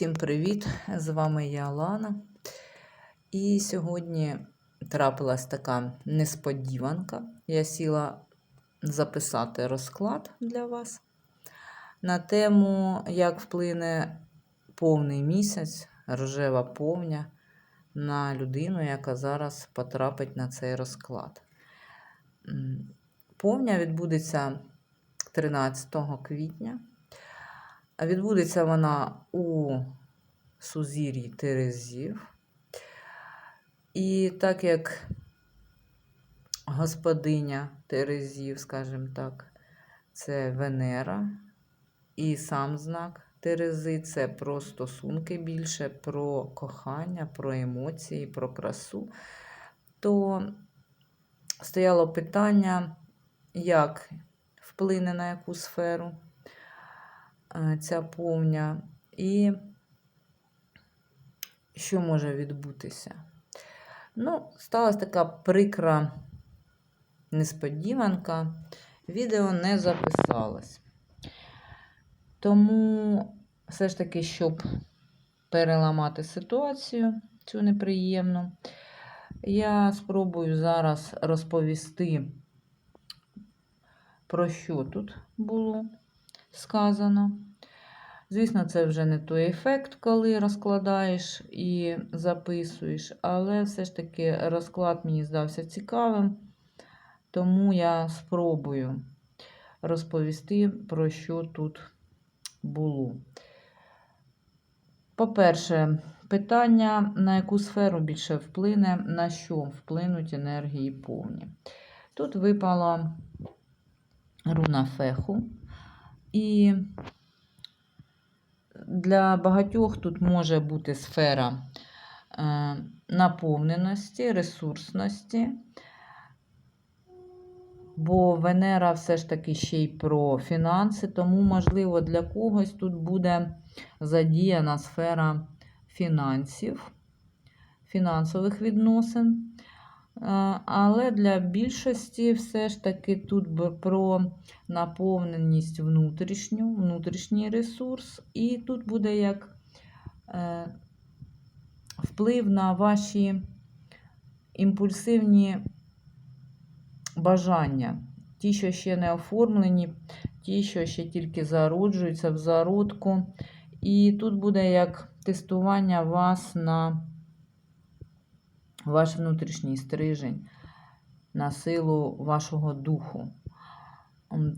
Всім привіт! З вами я Лана. І сьогодні трапилась така несподіванка. Я сіла записати розклад для вас на тему, як вплине повний місяць, рожева повня на людину, яка зараз потрапить на цей розклад. Повня відбудеться 13 квітня. Відбудеться вона у Сузір'ї Терезів. І так як господиня Терезів, скажімо так, це Венера, і сам знак Терези це про стосунки більше, про кохання, про емоції, про красу, то стояло питання, як вплине на яку сферу е, ця повня, і що може відбутися. Ну, сталася така прикра несподіванка. Відео не записалось. Тому все ж таки, щоб переламати ситуацію, цю неприємну, я спробую зараз розповісти, про що тут було сказано. Звісно, це вже не той ефект, коли розкладаєш і записуєш, але все ж таки розклад мені здався цікавим, тому я спробую розповісти, про що тут було. По-перше, питання, на яку сферу більше вплине, на що вплинуть енергії повні. Тут випала руна феху. І для багатьох тут може бути сфера е, наповненості, ресурсності, бо Венера все ж таки ще й про фінанси, тому, можливо, для когось тут буде задіяна сфера фінансів, фінансових відносин. Але для більшості все ж таки тут про наповненість внутрішню, внутрішній ресурс, і тут буде як е, вплив на ваші імпульсивні бажання. Ті, що ще не оформлені, ті, що ще тільки зароджуються в зародку. І тут буде як тестування вас на ваш внутрішній стрижень, на силу вашого духу.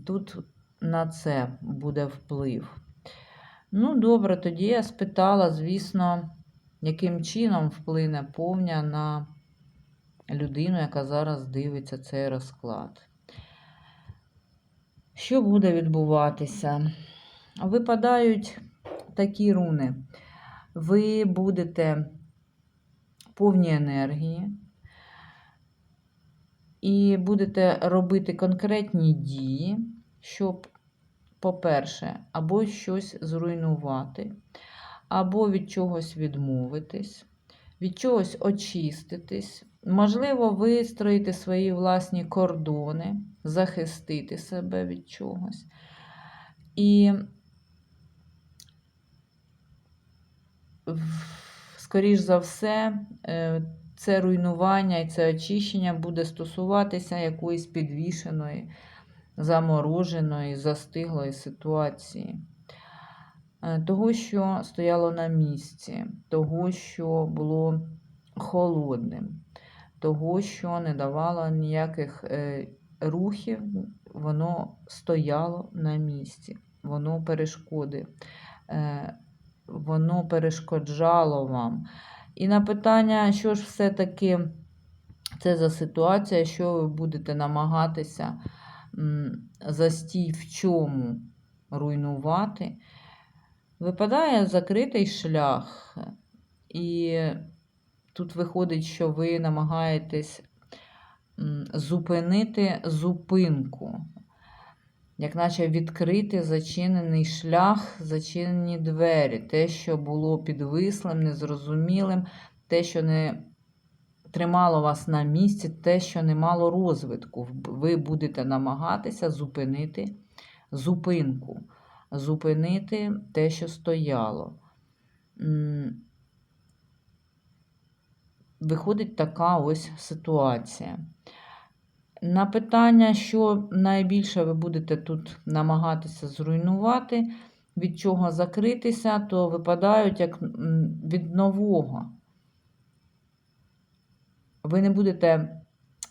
Тут на це буде вплив. Ну, добре, тоді я спитала, звісно, яким чином вплине повня на людину, яка зараз дивиться цей розклад. Що буде відбуватися? Випадають такі руни. Ви будете повні енергії і будете робити конкретні дії, щоб, по-перше, або щось зруйнувати, або від чогось відмовитись, від чогось очиститись. Можливо, вистроїти свої власні кордони, захистити себе від чогось. І скоріш за все, е, це руйнування і це очищення буде стосуватися якоїсь підвішеної, замороженої, застиглої ситуації. Е, Того, що стояло на місці, того, що було холодним, того, що не давало ніяких е, рухів, воно стояло на місці, воно перешкоди. Воно перешкоджало вам. І на питання, що ж все-таки це за ситуація, що ви будете намагатися застій в чому руйнувати, випадає закритий шлях. І тут виходить, що ви намагаєтесь зупинити зупинку. Як наче відкрити зачинений шлях, зачинені двері, те, що було підвислим, незрозумілим, те, що не тримало вас на місці, те, що не мало розвитку. Ви будете намагатися зупинити зупинку, зупинити те, що стояло. виходить така ось ситуація. На питання, що найбільше ви будете тут намагатися зруйнувати, від чого закритися, то випадають як від нового. Ви не будете,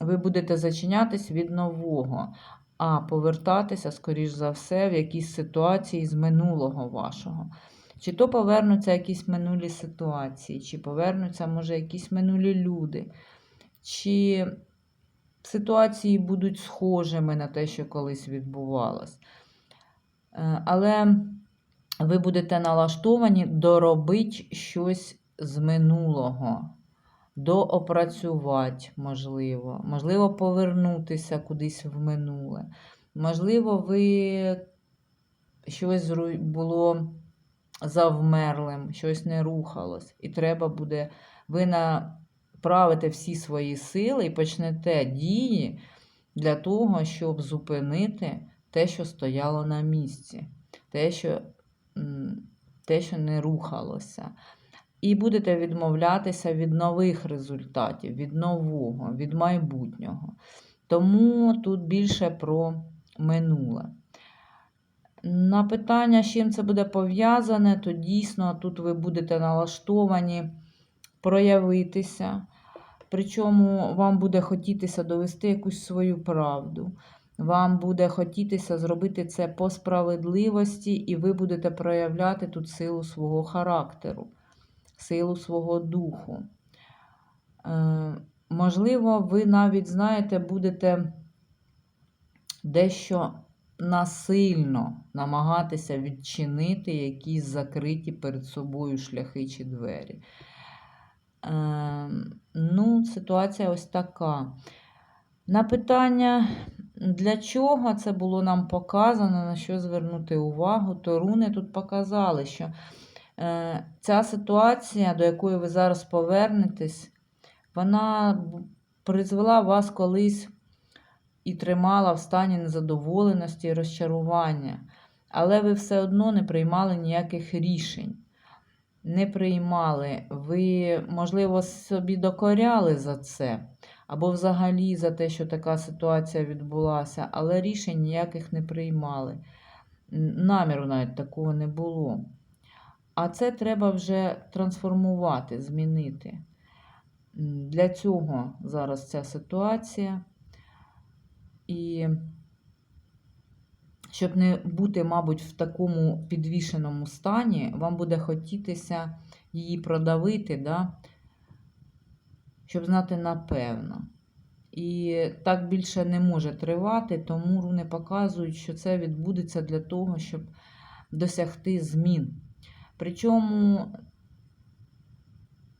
ви будете зачинятись від нового, а повертатися, скоріш за все, в якісь ситуації з минулого вашого. Чи то повернуться якісь минулі ситуації, чи повернуться, може, якісь минулі люди, чи ситуації будуть схожими на те, що колись відбувалось. Е, Але ви будете налаштовані доробити щось з минулого, доопрацювати, можливо, можливо, повернутися кудись в минуле. Можливо, ви щось було завмерлим, щось не рухалось, і треба буде ви направите всі свої сили і почнете дії для того, щоб зупинити те, що стояло на місці, те, що, те, що не рухалося. І будете відмовлятися від нових результатів, від нового, від майбутнього. Тому тут більше про минуле. На питання, з чим це буде пов'язане, то дійсно тут ви будете налаштовані проявитися. Причому вам буде хотітися довести якусь свою правду. Вам буде хотітися зробити це по справедливості, і ви будете проявляти тут силу свого характеру, силу свого духу. Е, можливо, ви навіть, знаєте, будете дещо насильно намагатися відчинити якісь закриті перед собою шляхи чи двері. Е, ну, ситуація ось така. На питання, для чого це було нам показано, на що звернути увагу, то руни тут показали, що е, ця ситуація, до якої ви зараз повернетесь, вона призвела вас колись і тримала в стані незадоволеності і розчарування, але ви все одно не приймали ніяких рішень. Не приймали, ви, можливо, собі докоряли за це, або взагалі за те, що така ситуація відбулася, але рішень ніяких не приймали. Наміру навіть такого не було. А це треба вже трансформувати, змінити. Для цього зараз ця ситуація. І щоб не бути, мабуть, в такому підвішеному стані, вам буде хотітися її продавити, да? щоб знати напевно. І так більше не може тривати, тому руни показують, що це відбудеться для того, щоб досягти змін. Причому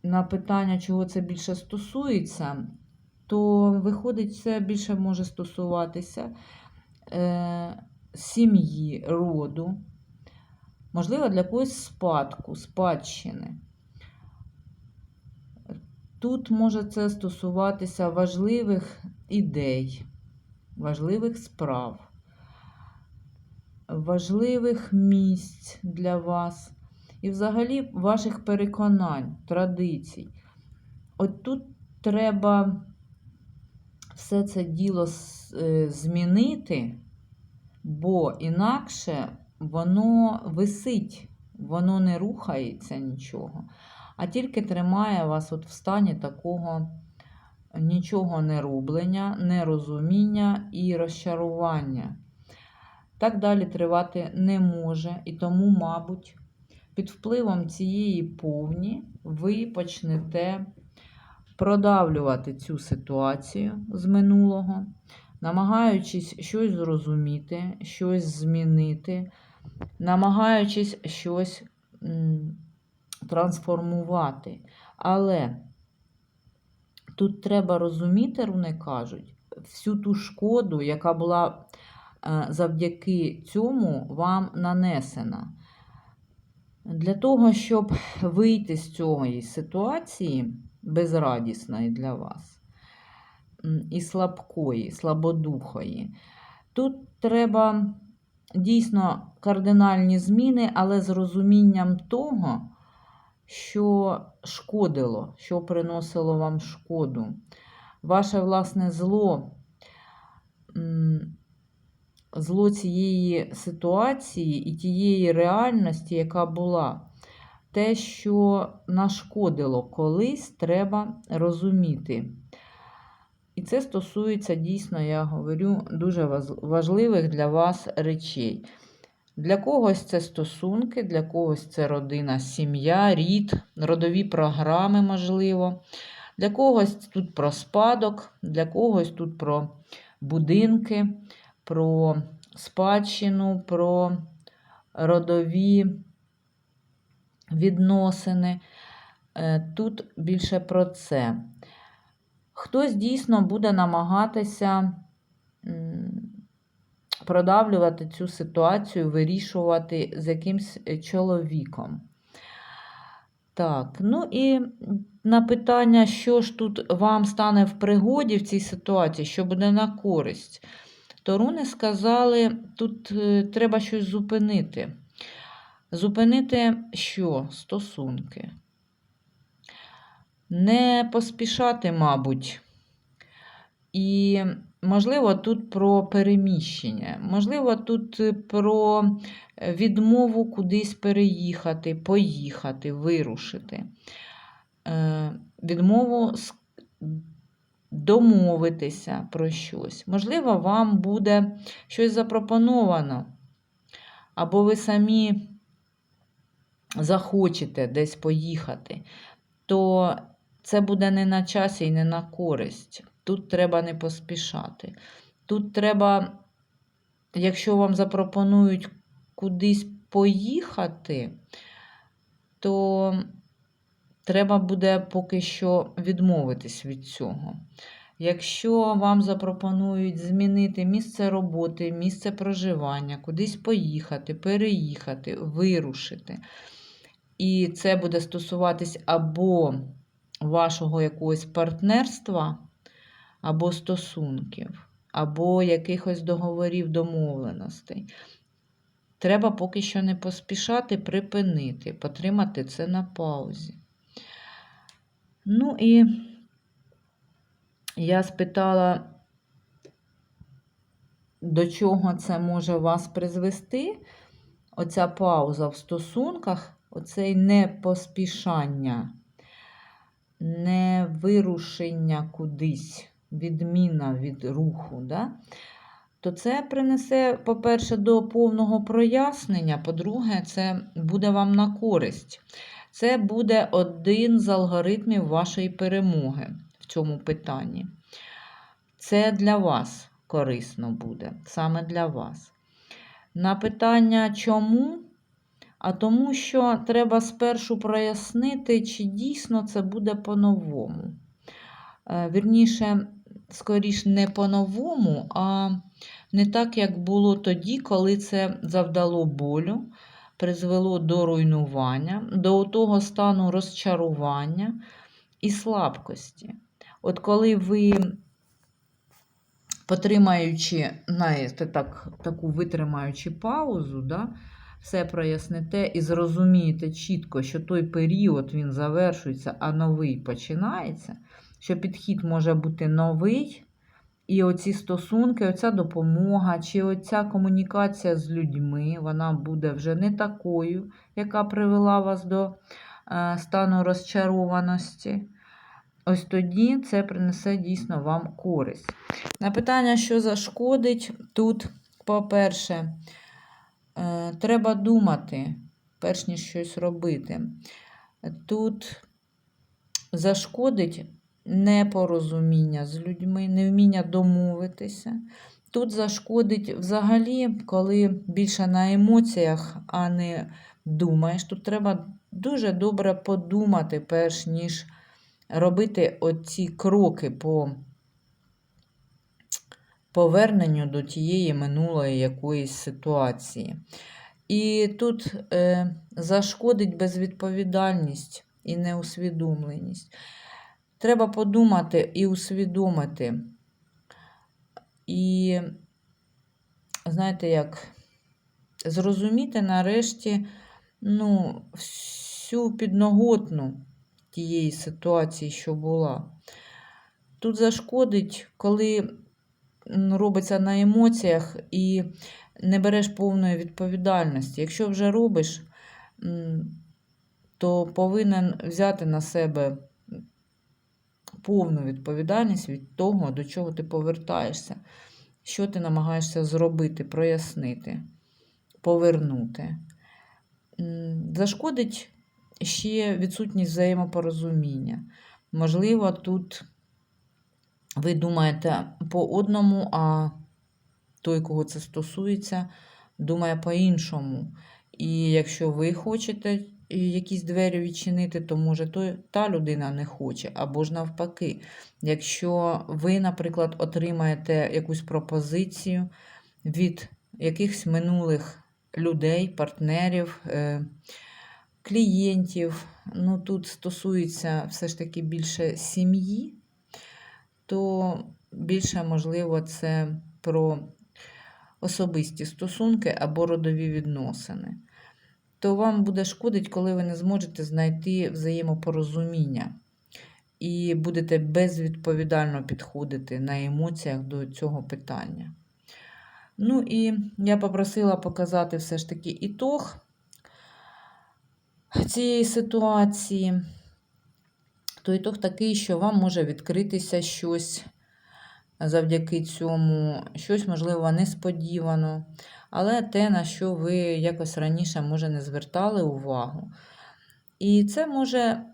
на питання, чого це більше стосується, то виходить, це більше може стосуватися е, сім'ї, роду, можливо, для когось спадку, спадщини. Тут може це стосуватися важливих ідей, важливих справ, важливих місць для вас і взагалі ваших переконань, традицій. От тут треба все це діло е, змінити, бо інакше воно висить, воно не рухається нічого, а тільки тримає вас от в стані такого нічого не роблення, нерозуміння і розчарування. Так далі тривати не може, і тому, мабуть, під впливом цієї повні ви почнете продавлювати цю ситуацію з минулого, намагаючись щось зрозуміти, щось змінити, намагаючись щось трансформувати. Але тут треба розуміти, руни кажуть, всю ту шкоду, яка була е, завдяки цьому вам нанесена. Для того, щоб вийти з цієї ситуації безрадісної для вас і слабкої, слабодухої, тут треба дійсно кардинальні зміни, але з розумінням того, що шкодило, що приносило вам шкоду. Ваше власне зло, зло цієї ситуації і тієї реальності, яка була. Те, що нашкодило колись, треба розуміти. І це стосується дійсно, я говорю, дуже важливих для вас речей. Для когось це стосунки, для когось це родина, сім'я, рід, родові програми, можливо. Для когось тут про спадок, для когось тут про будинки, про спадщину, про родові відносини. Е, Тут більше про це. Хтось дійсно буде намагатися продавлювати цю ситуацію, вирішувати з якимсь е, чоловіком. Так, ну і на питання, що ж тут вам стане в пригоді в цій ситуації, що буде на користь, то руни сказали, тут е, треба щось зупинити. Зупинити що? Стосунки. Не поспішати, мабуть. І, можливо, тут про переміщення, можливо, тут е, про е, відмову кудись переїхати, поїхати, вирушити. Е, Відмову домовитися про щось. Можливо, вам буде щось запропоновано, або ви самі захочете десь поїхати, то це буде не на часі і не на користь. Тут треба не поспішати. Тут треба, якщо вам запропонують кудись поїхати, то треба буде поки що відмовитись від цього. Якщо вам запропонують змінити місце роботи, місце проживання, кудись поїхати, переїхати, вирушити, і це буде стосуватись або вашого якогось партнерства, або стосунків, або якихось договорів, домовленостей. Треба поки що не поспішати, припинити, потримати це на паузі. Ну і я спитала, до чого це може вас призвести, оця пауза в стосунках, оцей непоспішання, не вирушення кудись, відміна від руху. Да? То це принесе, по-перше, до повного прояснення, по-друге, це буде вам на користь. Це буде один з алгоритмів вашої перемоги в цьому питанні. Це для вас корисно буде, саме для вас. На питання чому? А тому, що треба спершу прояснити, чи дійсно це буде по-новому. Е, Вірніше, скоріш, не по-новому, а не так, як було тоді, коли це завдало болю, призвело до руйнування, до того стану розчарування і слабкості. От коли ви, потримаючи, знаєте, так, таку витримаючи паузу, да, все проясните і зрозумієте чітко, що той період він завершується, а новий починається, що підхід може бути новий. І оці стосунки, оця допомога, чи оця комунікація з людьми, вона буде вже не такою, яка привела вас до е, стану розчарованості. Ось тоді це принесе дійсно вам користь. На питання, що зашкодить, тут, по-перше, треба думати, перш ніж щось робити. Тут зашкодить непорозуміння з людьми, невміння домовитися. Тут зашкодить взагалі, коли більше на емоціях, а не думаєш. Тут треба дуже добре подумати, перш ніж робити оці кроки по поверненню до тієї минулої якоїсь ситуації. І тут е, зашкодить безвідповідальність і неусвідомленість. Треба подумати і усвідомити. І, знаєте, як зрозуміти нарешті, ну, всю підноготну тієї ситуації, що була. Тут зашкодить, коли робиться на емоціях і не береш повної відповідальності. Якщо вже робиш, то повинен взяти на себе повну відповідальність від того, до чого ти повертаєшся, що ти намагаєшся зробити, прояснити, повернути. Зашкодить ще відсутність взаємопорозуміння. Можливо, тут ви думаєте по одному, а той, кого це стосується, думає по-іншому. І якщо ви хочете е, якісь двері відчинити, то може той, та людина не хоче, або ж навпаки. Якщо ви, наприклад, отримаєте якусь пропозицію від якихось минулих людей, партнерів, е, клієнтів, ну тут стосується все ж таки більше сім'ї, то більше, можливо, це про особисті стосунки або родові відносини. То вам буде шкодить, коли ви не зможете знайти взаємопорозуміння і будете безвідповідально підходити на емоціях до цього питання. Ну і я попросила показати все ж таки ітог цієї ситуації. То ітог такий, що вам може відкритися щось завдяки цьому, щось, можливо, несподівано, але те, на що ви якось раніше, може, не звертали увагу. І це може,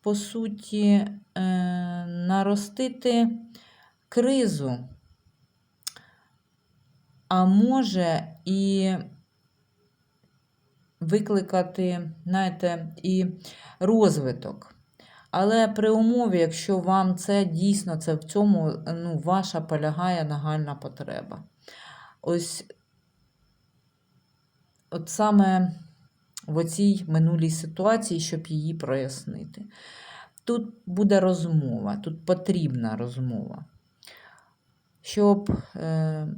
по суті, е, наростити кризу, а може і викликати, знаєте, і розвиток. Але при умові, якщо вам це дійсно це в цьому ну, ваша полягає нагальна потреба. Ось от саме в оцій минулій ситуації, щоб її прояснити. Тут буде розмова, тут потрібна розмова, щоб, е,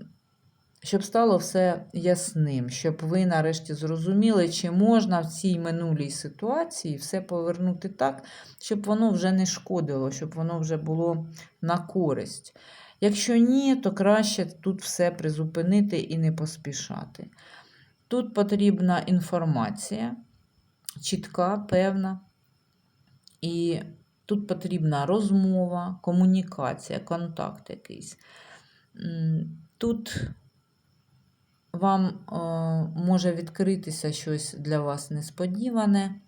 щоб стало все ясним, щоб ви нарешті зрозуміли, чи можна в цій минулій ситуації все повернути так, щоб воно вже не шкодило, щоб воно вже було на користь. Якщо ні, то краще тут все призупинити і не поспішати. Тут потрібна інформація, чітка, певна. І тут потрібна розмова, комунікація, контакт якийсь. Тут вам е, може відкритися щось для вас несподіване.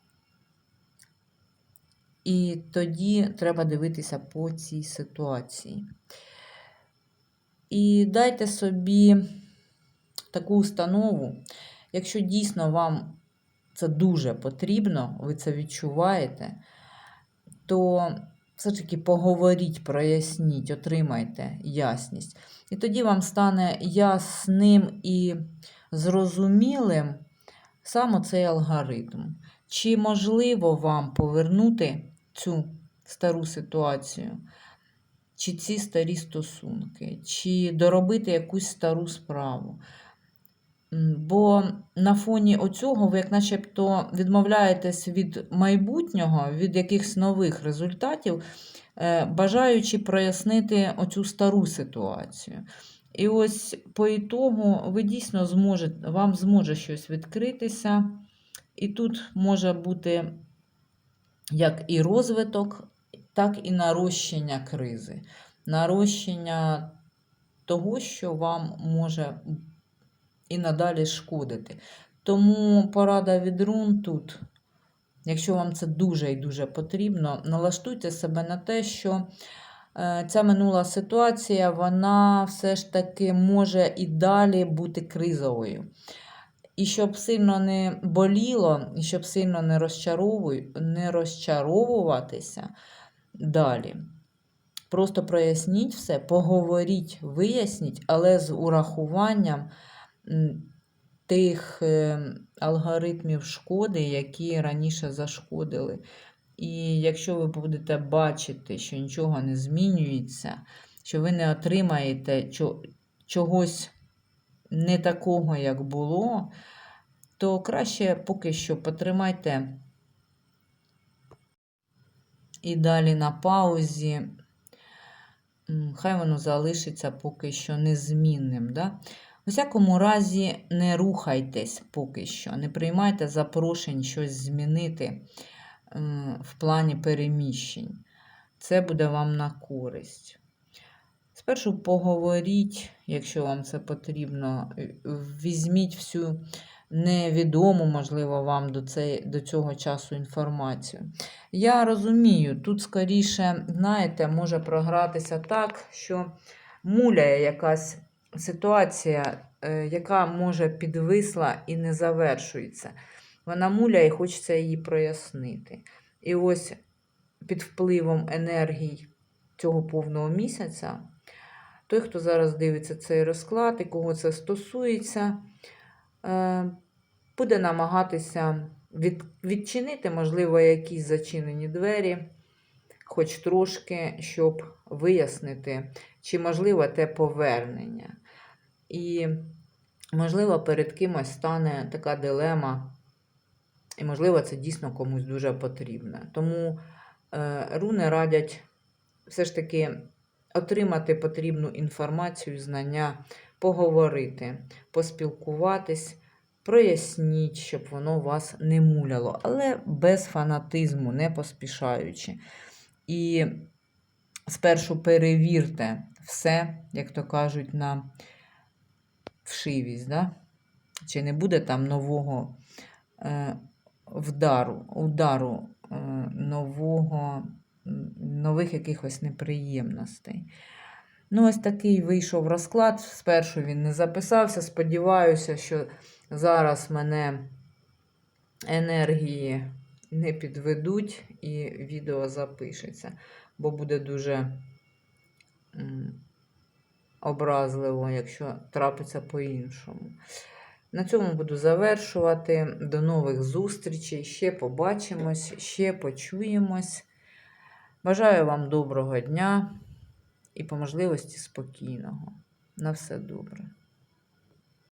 І тоді треба дивитися по цій ситуації. І дайте собі таку установу, якщо дійсно вам це дуже потрібно, ви це відчуваєте, то все ж таки поговоріть, проясніть, отримайте ясність. І тоді вам стане ясним і зрозумілим саме цей алгоритм. Чи можливо вам повернути цю стару ситуацію? чи ці старі стосунки, чи доробити якусь стару справу. Бо на фоні оцього ви, як начебто, відмовляєтесь від майбутнього, від якихось нових результатів, е, бажаючи прояснити оцю стару ситуацію. І ось по ітогу ви дійсно зможете, вам зможе щось відкритися. І тут може бути як і розвиток, так і нарощення кризи, нарощення того, що вам може і надалі шкодити. Тому порада від рун тут, якщо вам це дуже і дуже потрібно, налаштуйте себе на те, що е, ця минула ситуація, вона все ж таки може і далі бути кризовою. І щоб сильно не боліло, і щоб сильно не, не розчаровуватися далі. Просто проясніть все, поговоріть, виясніть, але з урахуванням тих е, алгоритмів шкоди, які раніше зашкодили. І якщо ви будете бачити, що нічого не змінюється, що ви не отримаєте чогось не такого, як було, то краще поки що потримайте і далі на паузі. Хай воно залишиться поки що незмінним. Да? У всякому разі, не рухайтесь поки що, не приймайте запрошень щось змінити в плані переміщень. Це буде вам на користь. Спершу поговоріть, якщо вам це потрібно, візьміть всю невідому, можливо, вам до, цей, до цього часу інформацію. Я розумію, тут скоріше, знаєте, може програтися так, що муляє якась ситуація, е, яка може підвисла і не завершується. Вона муляє і хочеться її прояснити. І ось під впливом енергій цього повного місяця, той, хто зараз дивиться цей розклад і кого це стосується, е, буде намагатися відчинити, можливо, якісь зачинені двері, хоч трошки, щоб вияснити, чи можливо те повернення. І, можливо, перед кимось стане така дилема, і, можливо, це дійсно комусь дуже потрібно. Тому е, руни радять все ж таки отримати потрібну інформацію, знання, поговорити, поспілкуватись, проясніть, щоб воно вас не муляло, але без фанатизму, не поспішаючи. І спершу перевірте все, як то кажуть, на вшивість, да? чи не буде там нового е, вдару, удару, е, нового, нових якихось неприємностей. Ну, ось такий вийшов розклад. Спершу він не записався. Сподіваюся, що зараз мене енергії не підведуть і відео запишеться, бо буде дуже образливо, якщо трапиться по-іншому. На цьому буду завершувати. До нових зустрічей. Ще побачимось, ще почуємось. Бажаю вам доброго дня і по можливості спокійного. На все добре.